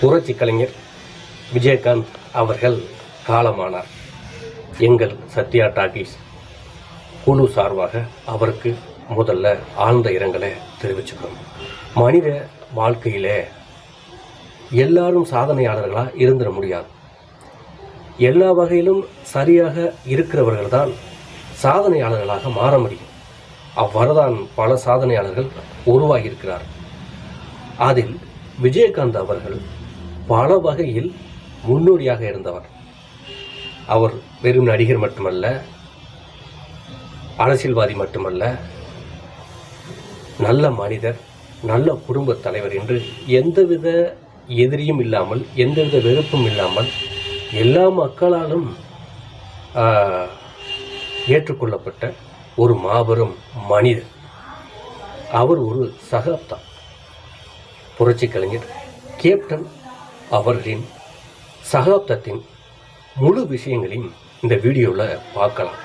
புரட்சி கலைஞர் விஜயகாந்த் அவர்கள் காலமானார். எங்கள் சத்யா டாக்கீஸ் குழு சார்பாக அவருக்கு முதல்ல ஆழ்ந்த இரங்கலை தெரிவிச்சுக்கிறோம். மனித வாழ்க்கையில் எல்லாரும் சாதனையாளர்களாக இருந்துட முடியாது. எல்லா வகையிலும் சரியாக இருக்கிறவர்கள் தான் சாதனையாளர்களாக மாற முடியும். அவ்வாறுதான் பல சாதனையாளர்கள் உருவாகியிருக்கிறார் அதில் விஜயகாந்த் அவர்கள் பல வகையில் முன்னோடியாக இருந்தவர் அவர் வெறும் நடிகர் மட்டுமல்ல அரசியல்வாதி மட்டுமல்ல நல்ல மனிதர் நல்ல குடும்பத் தலைவர் என்று எந்தவித எதிரியும் இல்லாமல் எந்தவித வெறுப்பும் இல்லாமல் எல்லா மக்களாலும் ஏற்றுக்கொள்ளப்பட்ட ஒரு மாபெரும் மனிதர். அவர் ஒரு சகாப்தா. புரட்சி கலைஞர் கேப்டன் அவர்களின் சகாப்தத்தின் முழு விஷயங்களையும் இந்த வீடியோவில் பார்க்கலாம்.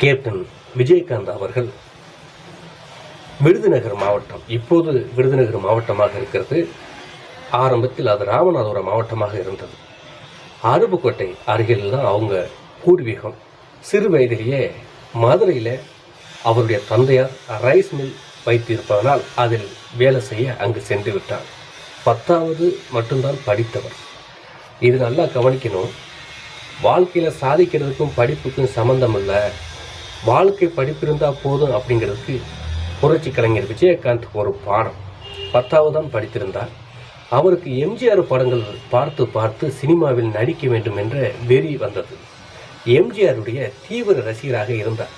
கேப்டன் விஜயகாந்த் அவர்கள் விருதுநகர் மாவட்டம் இப்போது விருதுநகர் மாவட்டமாக இருக்கிறது. ஆரம்பத்தில் அது ராமநாதபுரம் மாவட்டமாக இருந்தது. அருப்புக்கோட்டை அருகில் தான் அவங்க பூர்வீகம். சிறு வயதிலேயே மதுரையில் அவருடைய தந்தையார் ரைஸ் மில் வைத்திருப்பதனால் அதில் வேலை செய்ய அங்கு சென்று விட்டார். பத்தாவது மட்டும்தான் படித்தவர். இது நல்லா கவனிக்கணும். வாழ்க்கையில் சாதிக்கிறதுக்கும் படிப்புக்கும் சம்மந்தம் இல்லை வாழ்க்கை படிப்பு இருந்தால் போதும் அப்படிங்கிறதுக்கு புரட்சி கலைஞர் விஜயகாந்த் ஒரு பாடம். பத்தாவது தான் படித்திருந்தார். அவருக்கு எம்ஜிஆர் படங்கள் பார்த்து பார்த்து சினிமாவில் நடிக்க வேண்டும் என்ற வெறி வந்தது. எம்ஜிஆருடைய தீவிர ரசிகராக இருந்தார்.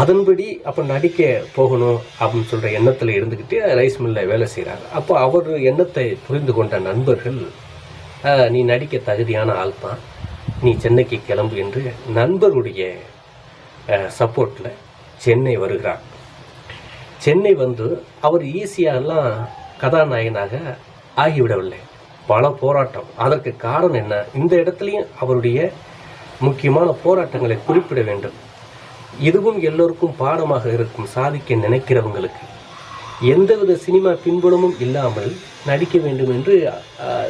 அதன்படி அப்போ நடிக்க போகணும் அப்படின்னு சொல்கிற எண்ணத்தில் இருந்துக்கிட்டு ரைஸ் மில்லில் வேலை செய்கிறார் அப்போ அவர் எண்ணத்தை புரிந்து கொண்ட நண்பர்கள் நீ நடிக்க தகுதியான ஆள் தான். நீ சென்னைக்கு கிளம்பு என்று நண்பருடைய சப்போர்ட்டில் சென்னை வருகிறார். சென்னை வந்து அவர் ஈஸியாலாம் கதாநாயகனாக ஆகிவிடவில்லை. பல போராட்டம். அதற்கு காரணம் என்ன? இந்த இடத்துலையும் அவருடைய முக்கியமான போராட்டங்களை குறிப்பிட வேண்டும். இதுவும் எல்லோருக்கும் பாடமாக இருக்கும் சாதிக்க நினைக்கிறவங்களுக்கு. எந்தவித சினிமா பின்புலமும் இல்லாமல் நடிக்க வேண்டும் என்று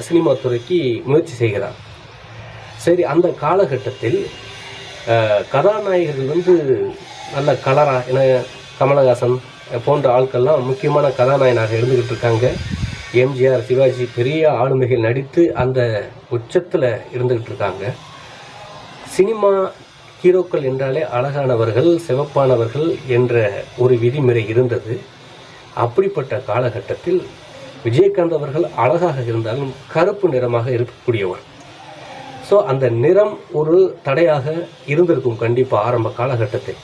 சினிமா துறைக்கு முயற்சி செய்கிறார். சரி அந்த காலகட்டத்தில் கதாநாயகர்கள் வந்து நல்ல கலரா என கமலஹாசன் போன்ற ஆட்கள்லாம் முக்கியமான கதாநாயகனாக இருந்துக்கிட்டு இருக்காங்க. எம்ஜிஆர் சிவாஜி பெரிய ஆளுமைகள் நடித்து அந்த உச்சத்தில் இருந்துக்கிட்டு இருக்காங்க. சினிமா ஹீரோக்கள் என்றாலே அழகானவர்கள் சிவப்பானவர்கள் என்ற ஒரு விதிமுறை இருந்தது. அப்படிப்பட்ட காலகட்டத்தில் விஜயகாந்த் அவர்கள் அழகாக இருந்தாலும் கருப்பு நிறமாக இருக்கக்கூடியவர். ஸோ அந்த நிறம் ஒரு தடையாக இருந்திருக்கும் கண்டிப்பாக ஆரம்ப காலகட்டத்தில்.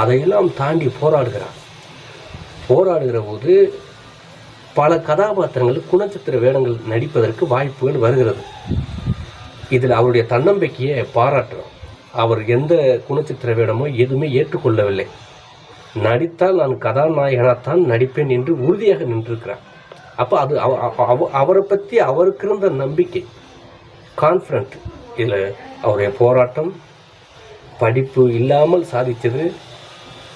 அதையெல்லாம் தாண்டி போராடுகிறார். போராடுகிற போது பல கதாபாத்திரங்கள் குணச்சித்திர வேடங்கள் நடிப்பதற்கு வாய்ப்புகள் வருகிறது. இதில் அவருடைய தன்னம்பிக்கையை பாராட்டுறோம். அவர் எந்த குணச்சித்திர வேடமோ எதுவுமே ஏற்றுக்கொள்ளவில்லை. நடித்தால் நான் கதாநாயகனாகத்தான் நடிப்பேன் என்று உறுதியாக நின்றிருக்கிறார். அப்போ அது அவ- அவ- அவரை பற்றி அவருக்கு இருந்த நம்பிக்கை கான்ஃபிடண்ட் இதில் அவருடைய போராட்டம் படிப்பு இல்லாமல் சாதித்தது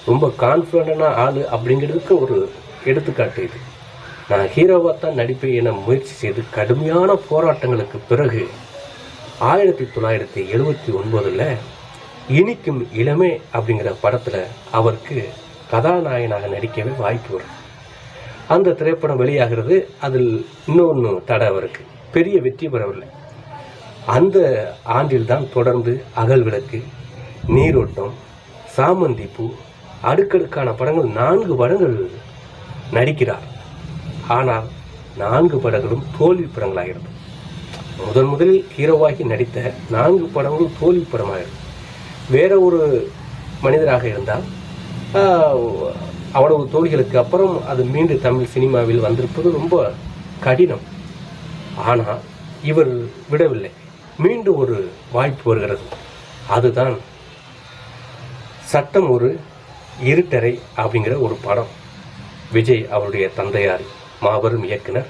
ரொம்ப கான்ஃபிடண்டான ஆள் அப்படிங்கிறதுக்கு ஒரு எடுத்துக்காட்டு இது. நான் ஹீரோவாக தான் நடிப்பேன் என முயற்சி செய்து கடுமையான போராட்டங்களுக்கு பிறகு ஆயிரத்தி தொள்ளாயிரத்தி எழுபத்தி ஒன்பதில் இனிக்கும் இளமே அப்படிங்கிற படத்தில் அவருக்கு கதாநாயகனாக நடிக்கவே வாய்ப்பு வரும். அந்த திரைப்படம் வெளியாகிறது அதில் இன்னொன்று தடை அவருக்கு. பெரிய வெற்றி பெறவில்லை. அந்த ஆண்டில் தான் தொடர்ந்து அகல் விளக்கு நீரோட்டம் சாமந்தி பூ அடுக்கடுக்கான படங்கள் நான்கு படங்கள் நடிக்கிறார். ஆனால் நான்கு படங்களும் தோல்வி படங்களாகிறது. முதன் முதலில் ஹீரோவாகி நடித்த நான்கு படங்களும் தோல்வி படமாக வேற ஒரு மனிதராக இருந்தால் அவ்வளவு தோல்விகளுக்கு அப்புறம் அது மீண்டும் தமிழ் சினிமாவில் வந்திருப்பது ரொம்ப கடினம். ஆனால் இவர் விடவில்லை. மீண்டும் ஒரு வாய்ப்பு வருகிறது. அதுதான் சட்டம் ஒரு இருட்டறை அப்படிங்கிற ஒரு படம். விஜய் அவருடைய தந்தையார் மாபெரும் இயக்குனர்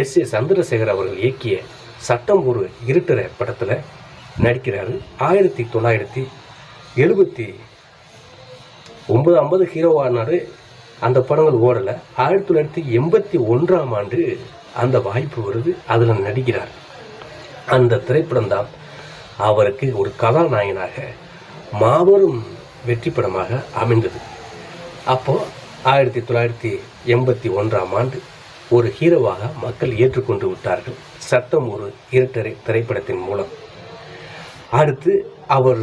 எஸ் ஏ சந்திரசேகர் அவர்கள் இயக்கிய சட்டம் ஒரு இருட்டுற படத்தில் நடிக்கிறாரு. ஆயிரத்தி தொள்ளாயிரத்தி எழுபத்தி ஒன்பது ஐம்பது ஹீரோவானார் அந்த படங்கள் ஓடலை. ஆயிரத்தி தொள்ளாயிரத்தி எண்பத்தி ஒன்றாம் ஆண்டு அந்த வாய்ப்பு வருது. அதில் நடிக்கிறார். அந்த திரைப்படம் தான் அவருக்கு ஒரு கதாநாயகனாக மாபெரும் வெற்றி படமாக அமைந்தது. அப்போது ஆயிரத்தி தொள்ளாயிரத்தி எண்பத்தி ஒன்றாம் ஆண்டு ஒரு ஹீரோவாக மக்கள் ஏற்றுக்கொண்டு விட்டார்கள். சட்டம் ஒரு இருட்டரை திரைப்படத்தின் மூலம். அடுத்து அவர்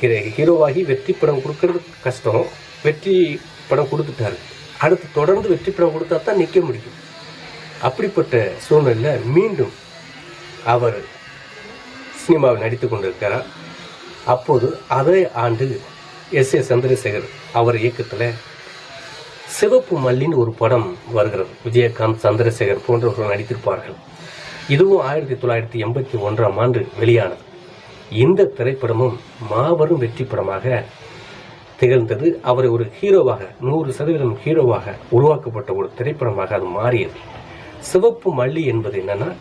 ஹீரோ- ஹீரோவாகி வெற்றி படம் கொடுக்கறது கஷ்டம். வெற்றி படம் கொடுத்துட்டாரு. அடுத்து தொடர்ந்து வெற்றி படம் கொடுத்தா தான் நிற்க முடியும். அப்படிப்பட்ட சூழ்நிலையில் மீண்டும் அவர் சினிமாவில் நடித்து கொண்டிருக்கிறார். அப்போது அதே ஆண்டு எஸ் ஏ சந்திரசேகர் அவர் இயக்கத்தில் சிவப்பு மல்லின்னு ஒரு படம் வருகிறது. விஜயகாந்த் சந்திரசேகர் போன்றவர்கள் நடித்திருப்பார்கள். இதுவும் ஆயிரத்தி தொள்ளாயிரத்தி எண்பத்தி ஒன்றாம் ஆண்டு வெளியானது. இந்த திரைப்படமும் மாபெரும் வெற்றி படமாக திகழ்ந்தது. அவரை ஒரு ஹீரோவாக நூறு சதவீதம் ஹீரோவாக உருவாக்கப்பட்ட ஒரு திரைப்படமாக அது மாறியது. சிவப்பு மல்லி என்பது என்னன்னா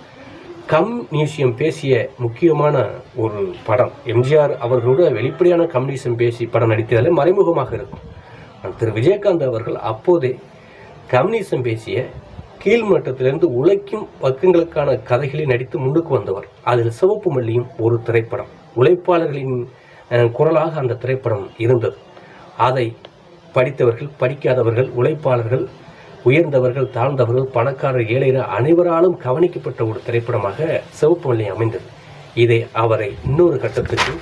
கம் நியூசியம் பேசிய முக்கியமான ஒரு படம். எம்ஜிஆர் அவர்களோட வெளிப்படையான கம்யூனிசம் பேசி படம் நடித்ததில் மறைமுகமாக இருக்கும். திரு விஜயகாந்த் அவர்கள் அப்போதே கம்யூனிசம் பேசிய கீழ்மட்டத்திலிருந்து உழைக்கும் பக்கங்களுக்கான கதைகளை நடித்து முன்னுக்கு வந்தவர். அதில் சிவப்பு மல்லியும் ஒரு திரைப்படம். உழைப்பாளர்களின் குரலாக அந்த திரைப்படம் இருந்தது. அதை படித்தவர்கள் படிக்காதவர்கள் உழைப்பாளர்கள் உயர்ந்தவர்கள் தாழ்ந்தவர்கள் பணக்காரர் ஏழைகள் அனைவராலும் கவனிக்கப்பட்ட ஒரு திரைப்படமாக சிவப்பு மல்லி அமைந்தது. இதை அவரை இன்னொரு கட்டத்துக்கு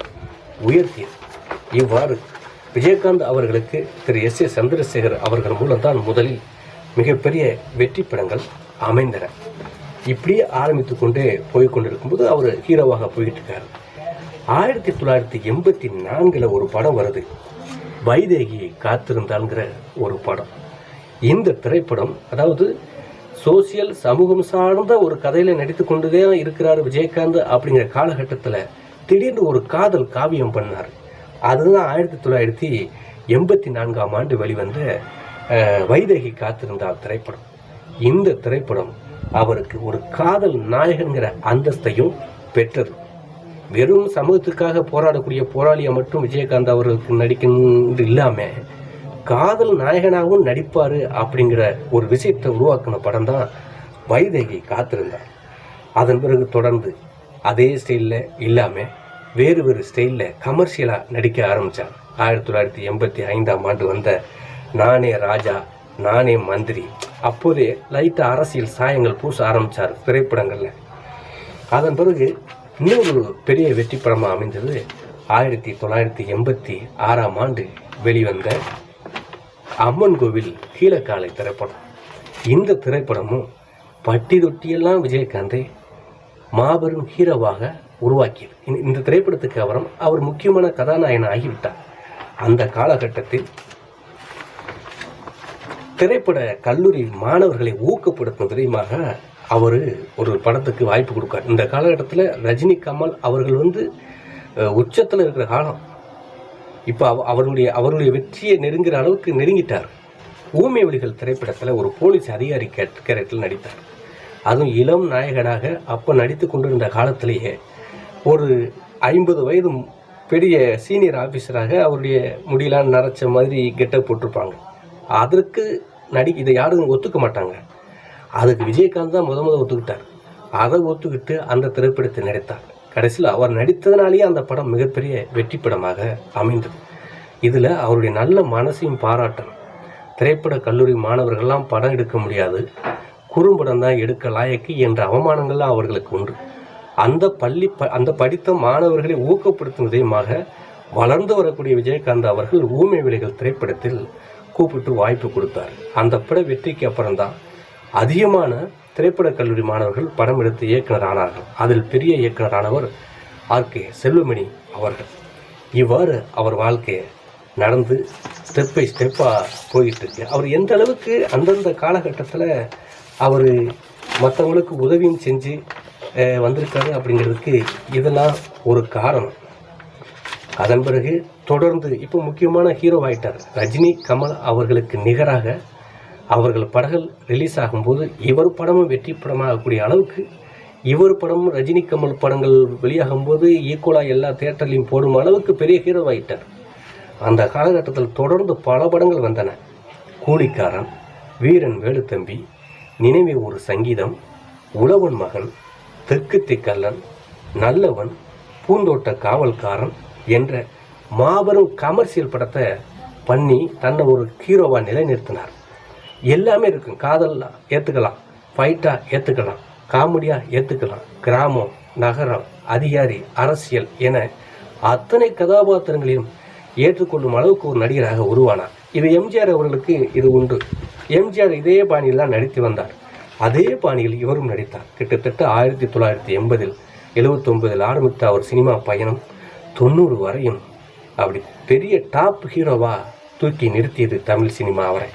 உயர்த்தியது. இவ்வாறு விஜயகாந்த் அவர்களுக்கு திரு எஸ் ஏ சந்திரசேகர் அவர்கள் மூலம்தான் முதலில் மிகப்பெரிய வெற்றி படங்கள் அமைந்தன. இப்படியே ஆரம்பித்து கொண்டே போய் கொண்டிருக்கும்போது அவர் ஹீரோவாக போயிட்டு இருக்காரு ஆயிரத்தி தொள்ளாயிரத்தி எண்பத்தி நான்கில் ஒரு படம் வருது. வைதேகி காத்திருந்தாள்ங்கிற ஒரு படம். இந்த திரைப்படம் அதாவது சோசியல் சமூகம் சார்ந்த ஒரு கதையில் நடித்து கொண்டுதான் இருக்கிறார் விஜயகாந்த் அப்படிங்கிற காலகட்டத்தில் திடீர்னு ஒரு காதல் காவியம் பண்ணார். அதுதான் ஆயிரத்தி தொள்ளாயிரத்தி எண்பத்தி நான்காம் ஆண்டு வெளிவந்த வைதகி வைதேகி காத்திருந்தால் திரைப்படம். இந்த திரைப்படம் அவருக்கு ஒரு காதல் நாயகன்கிற அந்தஸ்தையும் பெற்றது. வெறும் சமூகத்துக்காக போராடக்கூடிய போராளியை மட்டும் விஜயகாந்த் அவர்களுக்கு நடிக்கணும் இல்லாமல் காதல் நாயகனாகவும் நடிப்பார் அப்படிங்கிற ஒரு விஷயத்தை உருவாக்கின படம் தான் வைதேகி காத்திருந்தார். அதன் பிறகு தொடர்ந்து அதே ஸ்டைலில் இல்லாமல் வேறு வேறு ஸ்டைலில் கமர்ஷியலாக நடிக்க ஆரம்பித்தார் ஆயிரத்தி தொள்ளாயிரத்தி எண்பத்தி ஐந்தாம் ஆண்டு வந்த நானே ராஜா நானே மந்திரி. அப்போதே லைட்டாக அரசியல் சாயங்கள் பூச ஆரம்பித்தார் திரைப்படங்களில். அதன் பிறகு இன்னொரு பெரிய வெற்றி படமாக அமைந்தது ஆயிரத்தி தொள்ளாயிரத்தி எண்பத்தி ஆறாம் ஆண்டு வெளிவந்த அம்மன் கோவில் கீழக்காலை திரைப்படம். இந்த திரைப்படமும் பட்டி தொட்டியெல்லாம் விஜயகாந்தை மாபெரும் ஹீரோவாக உருவாக்கியது. இந்த- இந்த திரைப்படத்துக்கு அப்புறம் அவர் முக்கியமான கதாநாயகன் ஆகிவிட்டார். அந்த காலகட்டத்தில் திரைப்பட கல்லூரி மாணவர்களை ஊக்கப்படுத்தும் விதமாக அவர் ஒரு படத்துக்கு வாய்ப்பு கொடுக்கார். இந்த காலகட்டத்தில் ரஜினி கமல் அவர்கள் வந்து உச்சத்தில் இருக்கிற காலம். இப்போ அவ அவருடைய அவருடைய வெற்றியை நெருங்குற அளவுக்கு நெருங்கிட்டார். ஊமை ஒளிகள் திரைப்படத்தில் ஒரு போலீஸ் அதிகாரி கேட் கேரக்டரில் நடித்தார். அதுவும் இளம் நாயகனாக அப்போ நடித்து கொண்டிருந்த காலத்திலேயே ஒரு ஐம்பது வயது பெரிய சீனியர் ஆஃபீஸராக அவருடைய முடியெல்லாம் நரைச்ச மாதிரி கெட்டப் போட்டிருப்பாங்க. அதற்கு நடி இதை யாரும் ஒத்துக்க மாட்டாங்க. அதுக்கு விஜயகாந்த் தான் முத முத ஒத்துக்கிட்டார். அதை ஒத்துக்கிட்டு அந்த திரைப்படத்தை நடித்தார். கடைசியில் அவர் நடித்ததுனாலேயே அந்த படம் மிகப்பெரிய வெற்றி படமாக அமைந்தது. இதில் அவருடைய நல்ல மனசையும் பாராட்டணும். திரைப்பட கல்லூரி மாணவர்கள்லாம் படம் எடுக்க முடியாது. குறும்படம் தான் எடுக்க லாயக்கு என்ற அவமானங்கள்லாம் அவர்களுக்கு உண்டு. அந்த பள்ளி ப அந்த படித்த மாணவர்களை ஊக்கப்படுத்தும் விதமாக வளர்ந்து வரக்கூடிய விஜயகாந்த் அவர்கள் ஊமை விலைகள் திரைப்படத்தில் கூப்பிட்டு வாய்ப்பு கொடுத்தார். அந்த பட வெற்றிக்கு அப்புறம்தான் அதிகமான திரைப்பட கல்லூரி மாணவர்கள் படம் எடுத்து இயக்குனர் ஆனார்கள். அதில் பெரிய இயக்குனரானவர் ஆர். கே. செல்வமணி அவர்கள். இவ்வாறு அவர் வாழ்க்கையை நடந்து ஸ்டெப் பை ஸ்டெப்பாக போயிட்டு இருக்கு அவர் எந்த அளவுக்கு அந்தந்த காலகட்டத்தில் அவர் மற்றவங்களுக்கு உதவியும் செஞ்சு வந்திருக்காரு அப்படிங்கிறதுக்கு இதெல்லாம் ஒரு காரணம். அதன் பிறகு தொடர்ந்து இப்போ முக்கியமான ஹீரோ ஆகிட்டார் ரஜினி கமல் அவர்களுக்கு நிகராக அவர்கள் படங்கள் ரிலீஸ் ஆகும்போது இவர் படமும் வெற்றி படமாகக்கூடிய அளவுக்கு இவர் படமும் ரஜினி கமல் படங்கள் வெளியாகும்போது ஈக்குவலாக எல்லா தேட்டர்லையும் போடும் அளவுக்கு பெரிய ஹீரோ ஆகிட்டார் அந்த காலகட்டத்தில் தொடர்ந்து பல படங்கள் வந்தன. கூலிக்காரன் வீரன் வேலுத்தம்பி நினைவே ஒரு சங்கீதம் உழவன் மகன் தெற்கு திக்கல்லன் நல்லவன் பூந்தோட்ட காவல்காரன் என்ற மாபெரும் கமர்ஷியல் படத்தை பண்ணி தன்னை ஒரு ஹீரோவாக நிலைநிறுத்தினார். எல்லாமே இருக்கும். காதலாக ஏற்றுக்கலாம் ஃபைட்டாக ஏற்றுக்கலாம் காமெடியாக ஏற்றுக்கலாம் கிராமம் நகரம் அதிகாரி அரசியல் என அத்தனை கதாபாத்திரங்களையும் ஏற்றுக்கொள்ளும் அளவுக்கு ஒரு நடிகராக உருவானார். இது எம்ஜிஆர் அவர்களுக்கு இது உண்டு. எம்ஜிஆர் இதே பாணியில் தான் நடித்து வந்தார். அதே பாணியில் இவரும் நடித்தார். கிட்டத்தட்ட ஆயிரத்தி தொள்ளாயிரத்தி எண்பதில் எழுபத்தொன்பதில் ஆரம்பித்த அவர் சினிமா பயணம் தொண்ணூறு வரையும் அப்படி பெரிய டாப் ஹீரோவாக தூக்கி நிறுத்தியது தமிழ் சினிமா அவரை.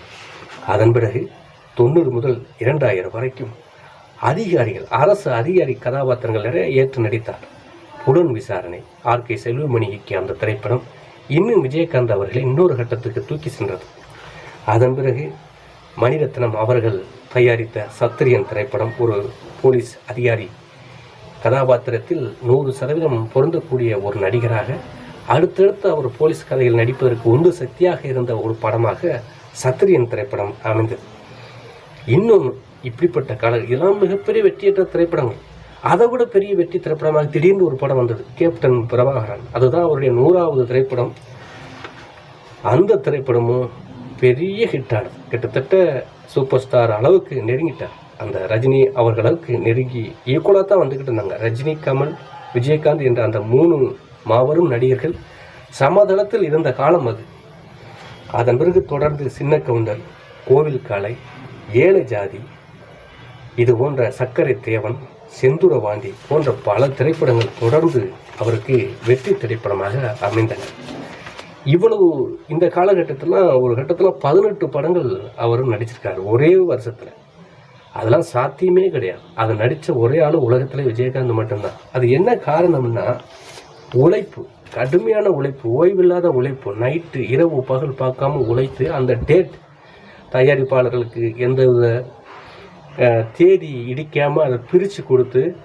அதன் பிறகு தொண்ணூறு முதல் இரண்டாயிரம் வரைக்கும் அதிகாரிகள் அரசு அதிகாரி கதாபாத்திரங்கள் நிறைய ஏற்று நடித்தார். புலன் விசாரணை ஆர் கே செல்வமணி இயக்கிய அந்த திரைப்படம் இன்னும் விஜயகாந்த் அவர்களை இன்னொரு கட்டத்துக்கு தூக்கி சென்றது. அதன் பிறகு மணிரத்னம் அவர்கள் தயாரித்த சத்திரியன் திரைப்படம் ஒரு போலீஸ் அதிகாரி. கதாபாத்திரத்தில் நூறு சதவீதம் பொருந்தக்கூடிய ஒரு நடிகராக அடுத்தடுத்து அவர் போலீஸ் கதையில் நடிப்பதற்கு உந்து சக்தியாக இருந்த ஒரு படமாக சத்திரியன் திரைப்படம் அமைந்தது. இன்னும் இப்படிப்பட்ட கால இதெல்லாம் மிகப்பெரிய வெற்றியற்ற திரைப்படங்கள். அதை விட பெரிய வெற்றி திரைப்படமாக திடீர்னு ஒரு படம் வந்தது கேப்டன் பிரபாகரன். அதுதான் அவருடைய நூறாவது திரைப்படம். அந்த திரைப்படமும் பெரிய ஹிட் ஆனது. கிட்டத்தட்ட சூப்பர் ஸ்டார் அளவுக்கு நெருங்கிட்டார். அந்த ரஜினி அவர்களுக்கு நெருங்கி ஈக்குவலாக தான் வந்துக்கிட்டு இருந்தாங்க. ரஜினி கமல் விஜயகாந்த் என்ற அந்த மூணு மாபெரும் நடிகர்கள் சமதளத்தில் இருந்த காலம் அது. அதன் பிறகு தொடர்ந்து சின்ன கவுண்டர் கோவில் காலை ஏழை ஜாதி இது போன்ற சர்க்கரை தேவன் செந்துரவாண்டி போன்ற பல திரைப்படங்கள் தொடர்ந்து அவருக்கு வெற்றி திரைப்படமாக அமைந்தன. இவ்வளவு இந்த காலகட்டத்திலாம் ஒரு கட்டத்தில் பதினெட்டு படங்கள் அவரும் நடிச்சிருக்காரு ஒரே வருஷத்தில். அதெல்லாம் சாத்தியமே கிடையாது. அதை நடித்த ஒரே ஆள் உலகத்தில் விஜயகாந்த் மட்டும்தான். அது என்ன காரணம்னா உழைப்பு கடுமையான உழைப்பு ஓய்வில்லாத உழைப்பு நைட்டு இரவு பகல் பார்க்காம உழைத்து அந்த டேட் தயாரிப்பாளர்களுக்கு எந்தவித தேதி இடிக்காமல் அதை பிரித்து கொடுத்து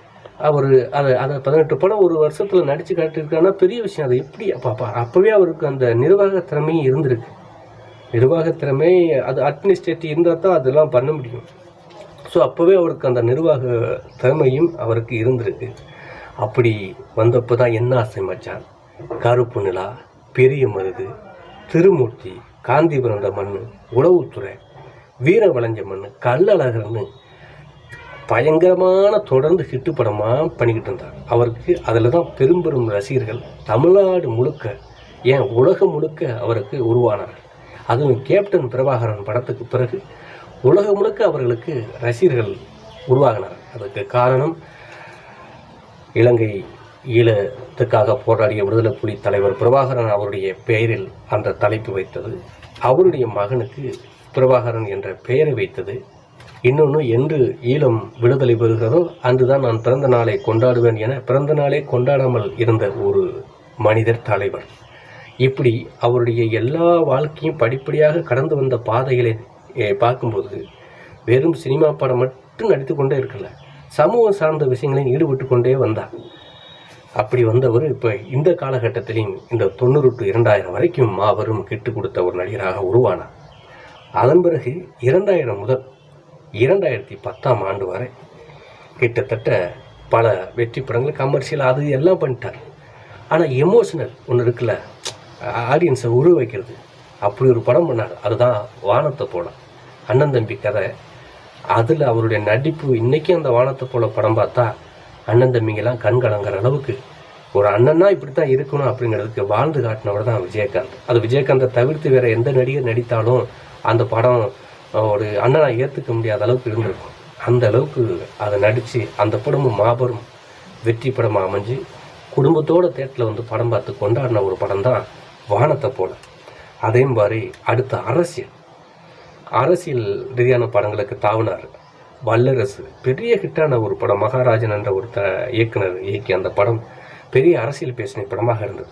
அவர் அதை அதை பதினெட்டு படம் ஒரு வருஷத்தில் நடித்து காட்டியிருக்காருன்னா பெரிய விஷயம். அது எப்படி? அப்போ அப்போவே அவருக்கு அந்த நிர்வாக திறமையும் இருந்திருக்கு. நிர்வாக திறமை அது அட்மினிஸ்ட்ரேட்டிவ் இருந்தால் தான் அதெல்லாம் பண்ண முடியும். ஸோ அப்போவே அவருக்கு அந்த நிர்வாக திறமையும் அவருக்கு இருந்திருக்கு. அப்படி வந்தப்போ தான் என்ன ஆசை மச்சான்? கருப்பு நிலா பெரிய மருது திருமூர்த்தி காந்திபுரம் மண் உளவுத்துறை வீர வளைஞ்ச மண் கல்லழகர்னு பயங்கரமான தொடர்ந்து ஹிட்டு படமாக பண்ணிக்கிட்டு இருந்தார் அவருக்கு அதில் தான் பெரும் பெரும் ரசிகர்கள் தமிழ்நாடு முழுக்க ஏன் உலகம் முழுக்க அவருக்கு உருவானார் அதுவும் கேப்டன் பிரபாகரன் படத்துக்கு பிறகு உலகம் முழுக்க அவர்களுக்கு ரசிகர்கள் உருவாகினார் அதுக்கு காரணம் இலங்கை ஈழத்துக்காக போராடிய விடுதலை புலி தலைவர் பிரபாகரன் அவருடைய பெயரில் அந்த தலைப்பு வைத்தது. அவருடைய மகனுக்கு பிரபாகரன் என்ற பெயரை வைத்தது இன்னொன்று என்று ஈழம் விடுதலை பெறுகிறதோ அன்றுதான் நான் பிறந்த நாளை கொண்டாடுவேன் என பிறந்த நாளே கொண்டாடாமல் இருந்த ஒரு மனிதர் தலைவர். இப்படி அவருடைய எல்லா வாழ்க்கையும் படிப்படியாக கடந்து வந்த பாதைகளை பார்க்கும்போது வெறும் சினிமா படம் மட்டும் நடித்து கொண்டே இருக்கல சமூகம் சார்ந்த விஷயங்களில் ஈடுபட்டு கொண்டே வந்தார். அப்படி வந்தவர் இப்போ இந்த காலகட்டத்திலையும் இந்த தொண்ணூறு டு இரண்டாயிரம் வரைக்கும் மாபெரும் கிட்டு கொடுத்த ஒரு நடிகராக உருவானார். அதன் பிறகு இரண்டாயிரம் முதல் இரண்டாயிரத்தி பத்தாம் ஆண்டு வரை கிட்டத்தட்ட பல வெற்றி படங்கள் கமர்ஷியல் அது எல்லாம் பண்ணிட்டார். ஆனால் எமோஷனல் ஒன்று இருக்குல்ல ஆடியன்ஸை உருவ வைக்கிறது. அப்படி ஒரு படம் பண்ணார். அதுதான் வானத்தை போல. அண்ணன் தம்பி கதை. அதில் அவருடைய நடிப்பு இன்றைக்கும் அந்த வானத்தை போல படம் பார்த்தா அண்ணன் தம்பிங்கெல்லாம் கண் கலங்குற அளவுக்கு ஒரு அண்ணன்னா இப்படி தான் இருக்கணும் அப்படிங்கிறதுக்கு வாழ்ந்து காட்டினவர் தான் விஜயகாந்த். அது விஜயகாந்தை தவிர்த்து வேற எந்த நடிகர் நடித்தாலும் அந்த படம் ஒரு அண்ணனை ஏற்றுக்க முடியாத அளவுக்கு இருந்திருக்கும். அந்த அளவுக்கு அதை நடித்து அந்த படமும் மாபெரும் வெற்றி படமாக அமைஞ்சு குடும்பத்தோட தேட்டரில் வந்து படம் பார்த்து கொண்டாடின ஒரு படம் தான் வானத்தை போல. அதே மாதிரி அடுத்த அரசியல். அரசியல் ரீதியான படங்களுக்கு தாவினார். வல்லரசு. பெரிய ஹிட்டான ஒரு படம். மகாராஜன் என்ற ஒரு த இயக்குனர் இயக்கிய அந்த படம் பெரிய அரசியல் பேசின படமாக இருந்தது.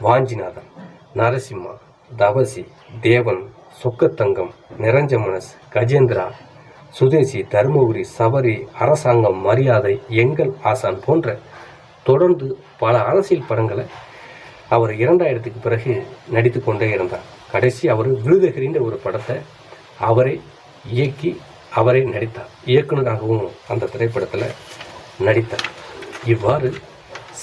வாஞ்சிநாதன் நரசிம்மா தவசி தேவன் சொக்கத்தங்கம் நிறைஞ்ச மனசு கஜேந்திரா சுதேசி தருமபுரி சபரி அரசாங்கம் மரியாதை எங்கள் ஆசான் போன்ற தொடர்ந்து பல அரசியல் படங்களை அவர் இரண்டாயிரத்துக்கு பிறகு நடித்து கொண்டே இருந்தார். கடைசி அவர் விருதகிரின்ற ஒரு படத்தை அவரே இயக்கி அவரே நடித்தார். இயக்குனராகவும் அந்த திரைப்படத்தில் நடித்தார். இவ்வாறு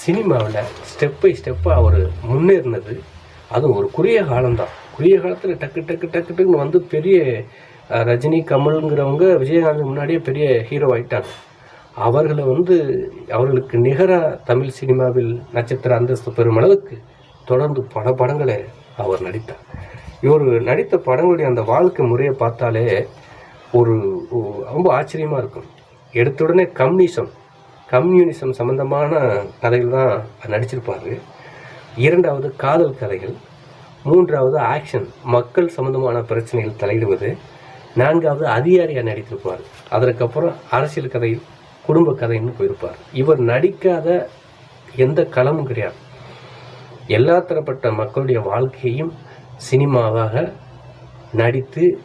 சினிமாவில் ஸ்டெப் பை ஸ்டெப்பாக அவர் முன்னேறினது அதுவும் ஒரு குறுகிய காலம்தான். குறுகிய காலத்தில் டக்கு டக்கு டக்கு டக்குன்னு வந்து பெரிய ரஜினி கமல்ங்கிறவங்க விஜயகாந்த் முன்னாடியே பெரிய ஹீரோ ஆயிட்டாங்க. அவர்களை வந்து அவர்களுக்கு நிகராக தமிழ் சினிமாவில் நட்சத்திர அந்தஸ்து பெறும் அளவுக்கு தொடர்ந்து பல படங்களை அவர் நடித்தார். இவர் நடித்த படங்களுடைய அந்த வாழ்க்கை முறையை பார்த்தாலே ஒரு ரொம்ப ஆச்சரியமாக இருக்கும். எடுத்த உடனே கம்யூனிசம் கம்யூனிசம் சம்பந்தமான கதைகள் தான் நடிச்சிருப்பார். இரண்டாவது காதல் கதைகள். மூன்றாவது ஆக்ஷன் மக்கள் சம்பந்தமான பிரச்சனைகள் தலையிடுவது. நான்காவது அதிகாரியாக நடித்திருப்பார். அதற்கப்புறம் அரசியல் கதை குடும்ப கதைன்னு போயிருப்பார். இவர் நடிக்காத எந்த களமும் கிடையாது. எல்லா தரப்பட்ட மக்களுடைய வாழ்க்கையையும் சினிமாவாக நடித்து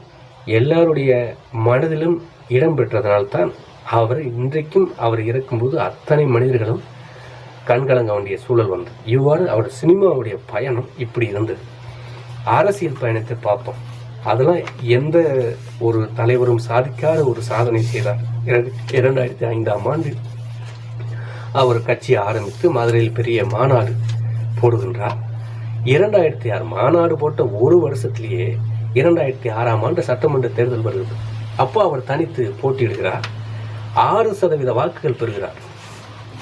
எல்லாருடைய மனதிலும் இடம் பெற்றதனால்தான் அவர் இன்றைக்கும் அவர் இறக்கும்போது அத்தனை மனிதர்களும் கண்கலங்க வேண்டிய சூழல் வந்தது. இவ்வாறு அவர் சினிமாவுடைய பயணம் இப்படி இருந்தது. அரசியல் பயணத்தை பார்ப்போம். அதெல்லாம் எந்த ஒரு தலைவரும் சாதிக்காத ஒரு சாதனை செய்தார். இரண்டாயிரத்தி ஐந்தாம் ஆண்டு அவர் கட்சி ஆரம்பித்து மதுரையில் பெரிய மாநாடு போடுகின்றார். இரண்டாயிரத்தி ஆறு மாநாடு போட்ட ஒரு வருஷத்திலேயே இரண்டாயிரத்தி ஆறாம் ஆண்டு சட்டமன்ற தேர்தல் வருகிறது. அப்போ அவர் தனித்து போட்டியிடுகிறார். ஆறு சதவீத வாக்குகள் பெறுகிறார்.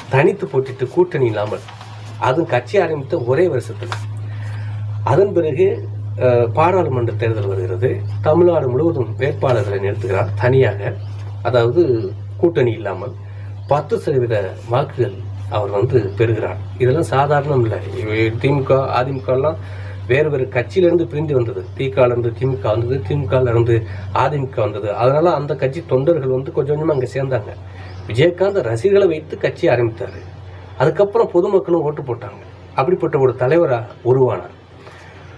தனித்து போட்டிட்டு கூட்டணி இல்லாமல் அதுவும் கட்சி ஆரம்பித்த ஒரே வருஷத்தில். அதன் பிறகு பாராளுமன்ற தேர்தல் வருகிறது. தமிழ்நாடு முழுவதும் வேட்பாளர்களை நிறுத்துகிறார் தனியாக. அதாவது கூட்டணி இல்லாமல் பத்து சதவீத வாக்குகள் அவர் வந்து பெறுகிறார். இதெல்லாம் சாதாரணம் இல்லை. திமுக அதிமுகலாம் வேறு வேறு கட்சியிலிருந்து பிரிந்து வந்தது. திகாலேருந்து திமுக வந்தது திமுகலேருந்து அதிமுக வந்தது. அதனால் அந்த கட்சி தொண்டர்கள் வந்து கொஞ்சம் கொஞ்சமாக அங்கே சேர்ந்தாங்க. விஜயகாந்த் ரசிகர்களை வைத்து கட்சி ஆரம்பித்தார். அதுக்கப்புறம் பொதுமக்களும் ஓட்டு போட்டாங்க. அப்படிப்பட்ட ஒரு தலைவராக உருவானார்.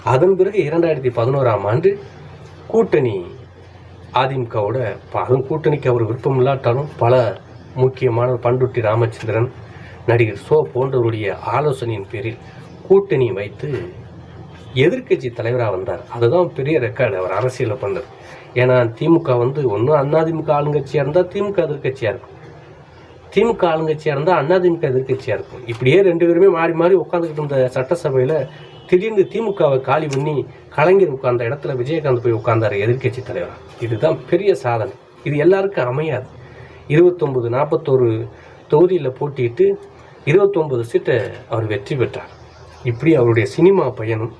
அதன் பிறகு இரண்டாயிரத்தி பதினோராம் ஆண்டு கூட்டணி அதிமுகவோட ப- அதுவும் கூட்டணிக்கு அவர் விருப்பம் இல்லாட்டாலும் பல முக்கியமான பண்டுட்டி ராமச்சந்திரன் நடிகர் சோ போன்றவருடைய ஆலோசனையின் பேரில் கூட்டணி வைத்து எதிர்க்கட்சி தலைவராக வந்தார். அதுதான் பெரிய ரெக்கார்டு அவர் அரசியலில் பண்ணது. ஏன்னா திமுக வந்து ஒன்றும் அதிமுக ஆளுங்கட்சியாக இருந்தால் திமுக எதிர்க்கட்சியாக இருக்கும். திமுக ஆளுங்கட்சியாக இருந்தால் அதிமுக எதிர்க்கட்சியாக இருக்கும். இப்படியே ரெண்டு பேருமே மாறி மாறி உட்காந்துக்கிட்டு இருந்த சட்டசபையில் திடீர்னு திமுகவை காலி பண்ணி கலைஞர் உட்கார்ந்த இடத்துல விஜயகாந்த் போய் உட்கார்ந்தாரு எதிர்க்கட்சி தலைவர். இதுதான் பெரிய சாதனை. இது எல்லாருக்கும் அமையாது. இருபத்தொம்பது நாற்பத்தோரு தொகுதியில் போட்டிட்டு இருபத்தொம்பது சீட்டை அவர் வெற்றி பெற்றார். இப்படி அவருடைய சினிமா பயணம்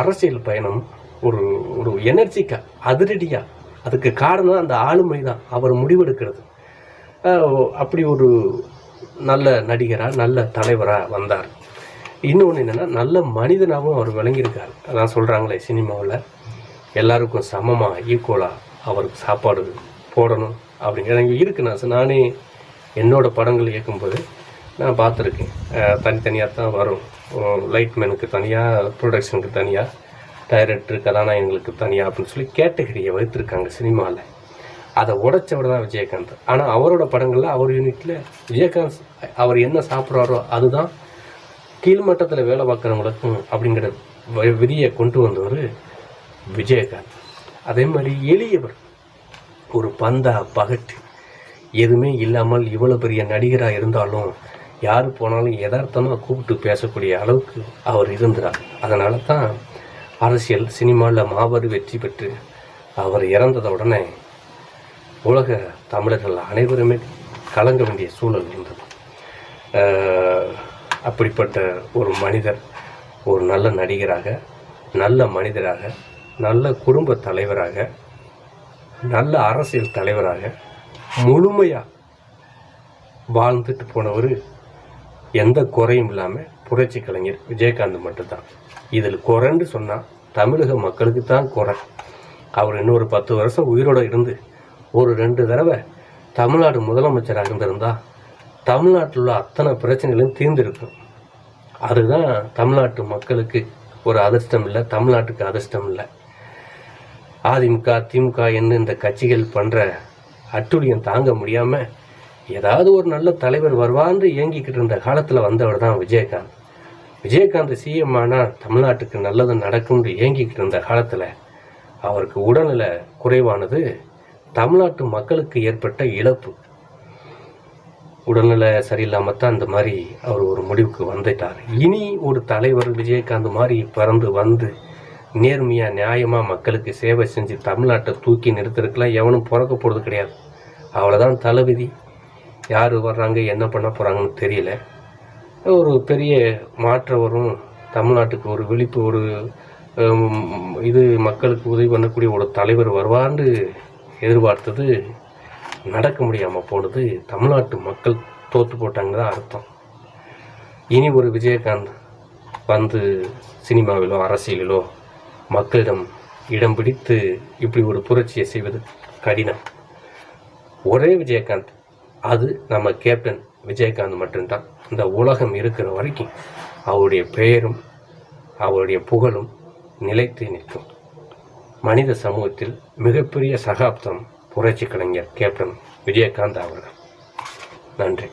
அரசியல் பயணம் ஒரு ஒரு எனர்ஜிக்காக அதிரடியாக அதுக்கு காரணம் அந்த ஆளுமை தான். அவர் முடிவெடுக்கிறது. அப்படி ஒரு நல்ல நடிகராக நல்ல தலைவராக வந்தார். இன்னொன்று என்னென்னா நல்ல மனிதனாகவும் அவர் விளங்கியிருக்கார். அதான் சொல்கிறாங்களே சினிமாவில் எல்லாருக்கும் சமமாக ஈக்குவலாக அவருக்கு சாப்பாடு போடணும் அப்படிங்கிற எனக்கு இருக்கு. நான் நானே என்னோடய படங்கள் இயக்கும்போது நான் பார்த்துருக்கேன். தனித்தனியாக தான் வரும். லைட்மேனுக்கு தனியாக ப்ரொடக்ஷனுக்கு தனியாக டைரக்டர் கதாநாயகங்களுக்கு தனியாக அப்படின்னு சொல்லி கேட்டகரியை வைத்திருக்காங்க சினிமாவில் அதை உடைச்சவர் தான் விஜயகாந்த். ஆனால் அவரோட படங்களில் அவர் யூனிட்டில் விஜயகாந்த் அவர் என்ன சாப்பிட்றாரோ அதுதான் கீழ்மட்டத்தில் வேலை பார்க்குறவங்களுக்கும் அப்படிங்கிற வ- விதியை கொண்டு வந்தவர் விஜயகாந்த். அதே மாதிரி எளியவர் ஒரு பந்தா பகட்டு எதுவுமே இல்லாமல் இவ்வளோ பெரிய நடிகராக இருந்தாலும் யார் போனாலும் யதார்த்தமாக கூப்பிட்டு பேசக்கூடிய அளவுக்கு அவர் இருந்தார். அதனால தான் அரசியல் சினிமாவில் மாபெரும் வெற்றி பெற்று அவர் இறந்தத உடனே உலக தமிழர்கள் அனைவருமே கலங்க வேண்டிய சூழல் இருந்தது. அப்படிப்பட்ட ஒரு மனிதர் ஒரு நல்ல நடிகராக நல்ல மனிதராக நல்ல குடும்ப தலைவராக நல்ல அரசியல் தலைவராக முழுமையாக வாழ்ந்துட்டு போனவர் எந்த குறையும் இல்லாமல் புரட்சி கலைஞர் விஜயகாந்த் மட்டும்தான். இதில் குறைன்னு சொன்னால் தமிழக மக்களுக்கு தான் குறை. அவர் இன்னொரு பத்து வருஷம் உயிரோடு இருந்து ஒரு ரெண்டு தடவை தமிழ்நாடு முதலமைச்சராக இருந்திருந்தால் தமிழ்நாட்டில் உள்ள அத்தனை பிரச்சனைகளும் தீர்ந்திருக்கும். அதுதான் தமிழ்நாட்டு மக்களுக்கு ஒரு அதிர்ஷ்டம் இல்லை தமிழ்நாட்டுக்கு அதிர்ஷ்டம் இல்லை. அதிமுக திமுக என்ன இந்த கட்சிகள் பண்ணுற அட்டுழியம் தாங்க முடியாமல் ஏதாவது ஒரு நல்ல தலைவர் வருவான்னு இயங்கிக்கிட்டு இருந்த காலத்தில் வந்தவர் தான் விஜயகாந்த். விஜயகாந்த் சிஎம் ஆனால் தமிழ்நாட்டுக்கு நல்லது நடக்கும்னு ஏங்கிக்கிட்டு இருந்த காலத்தில் அவருக்கு உடல்நல குறைவானது தமிழ்நாட்டு மக்களுக்கு ஏற்பட்ட இழப்பு. உடல்நிலை சரியில்லாமல் தான் இந்த மாதிரி அவர் ஒரு முடிவுக்கு வந்துட்டார். இனி ஒரு தலைவர் விஜயகாந்த் மாதிரி பிறந்து வந்து நேர்மையாக நியாயமாக மக்களுக்கு சேவை செஞ்சு தமிழ்நாட்டை தூக்கி நிறுத்துறதுக்கெலாம் எவனும் பிறக்க போகிறது கிடையாது. அவ்வளோதான் தளபதி. யார் வர்றாங்க என்ன பண்ண போகிறாங்கன்னு தெரியல. ஒரு பெரிய மாற்றம் வரும் தமிழ்நாட்டுக்கு ஒரு விழிப்பு ஒரு இது மக்களுக்கு உதவி பண்ணக்கூடிய ஒரு தலைவர் வருவான்னு எதிர்பார்த்தது நடக்க முடியாமல் போனது தமிழ்நாட்டு மக்கள் தோற்று போட்டாங்க தான் அர்த்தம். இனி ஒரு விஜயகாந்த் வந்து சினிமாவிலோ அரசியலிலோ மக்களிடம் இடம் பிடித்து இப்படி ஒரு புரட்சியை செய்வது கடினம். ஒரே விஜயகாந்த் அது நம்ம கேப்டன் விஜயகாந்த் மட்டும்தான். இந்த உலகம் இருக்கிற வரைக்கும் அவருடைய பெயரும் அவருடைய புகழும் நிலைத்து நிற்கும். மனித சமூகத்தில் மிகப்பெரிய சகாப்தம் புரட்சி கலைஞர் கேப்டன் விஜயகாந்த் அவர்கள். நன்றி.